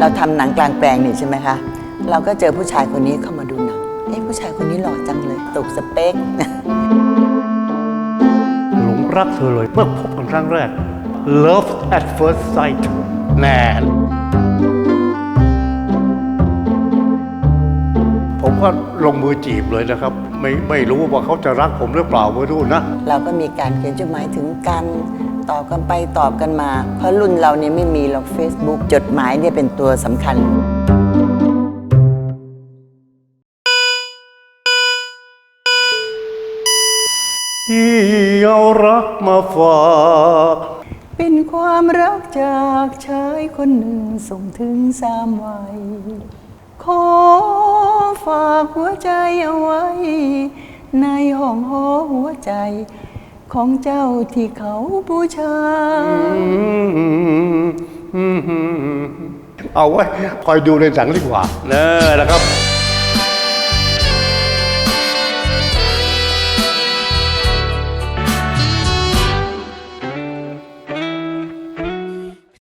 เราทำหนังกลางแปลงนี่ใช่ไหมคะ เราก็เจอผู้ชายคนนี้เข้ามาดูหนัง เอ๊ะผู้ชายคนนี้หล่อจังเลยตกสเปค หลงรักเธอเลยเมื่อพบกันครั้งแรก love at first sight แน่ผมก็ลงมือจีบเลยนะครับ ไม่ไม่รู้ว่าเขาจะรักผมหรือเปล่าไม่รู้นะ เราก็มีการเขียนจดหมายถึงกัน ตอบกันไปตอบกันมา เพราะรุ่นเราเนี่ยไม่มีหรอก Facebook จดหมายเนี่ยเป็นตัวสำคัญ ที่เอารักมาฝากเป็นความรักจากชายคนหนึ่งส่งถึงสามวัย ขอฝากหัวใจเอาไว้ ในห้องหอหัวใจ ของเจ้าที่เขาบูชา เอาไว้คอยดูในหนังดีกว่าเนอะนะครับ